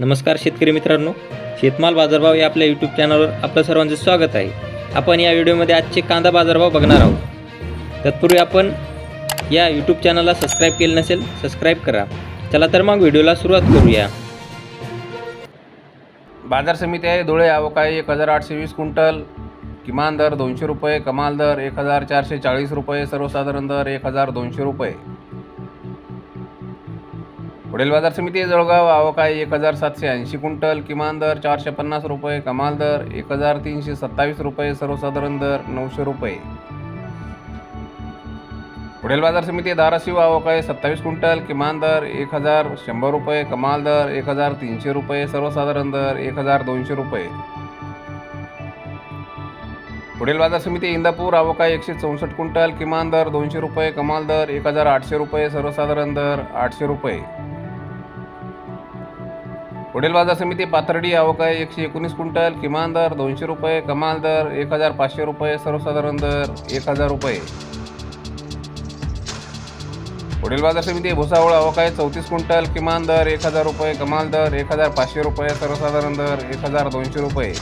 नमस्कार शेतकरी मित्रांनो शेतमाल बाजारभाव या आपल्या यूट्यूब चॅनलवर आपलं सर्वांचं स्वागत आहे. आपण या व्हिडिओमध्ये आजचे कांदा बाजारभाव बघणार आहोत. तत्पूर्वी आपण या यूट्यूब चॅनलला सबस्क्राईब केलं नसेल सबस्क्राईब करा. चला तर मग व्हिडिओला सुरुवात करूया. बाजार समिती आहे धुळे आवकाई एक हजार आठशे वीस क्विंटल. किमान दर दोनशे रुपये कमाल दर एक हजार चारशे चाळीस रुपये सर्वसाधारण दर एक हजार दोनशे रुपये. पुढील बाजार समिती जळगाव आवकाय एक हजार सातशे ऐंशी क्विंटल किमान दर चारशे पन्नास रुपये कमाल दर एक हजार तीनशे सत्तावीस रुपये सर्वसाधारण दर नऊशे रुपये. पुढील बाजार समिती धाराशिव आवकाय सत्तावीस क्विंटल किमान दर एक हजार शंभर रुपये कमाल दर एक हजार तीनशे रुपये सर्वसाधारण दर एक हजार दोनशे रुपये. पुढील बाजार समिती इंदापूर आवकाय एकशे चौसष्ट क्विंटल किमान दर दोनशे रुपये कमाल दर एक हजार आठशे रुपये सर्वसाधारण दर आठशे रुपये. पुढील बाजार समिती पाथर्डी आवकाय एकशे एकोणीस क्विंटल किमान दर दोनशे रुपये कमाल दर एक हजार पाचशे रुपये सर्वसाधारण दर एक हजार रुपये. पुढील बाजार समिती भुसावळ अवकाय चौतीस क्विंटल किमान दर एक हजार रुपये कमाल दर एक हजार पाचशे रुपये सर्वसाधारण दर एक हजार दोनशे रुपये.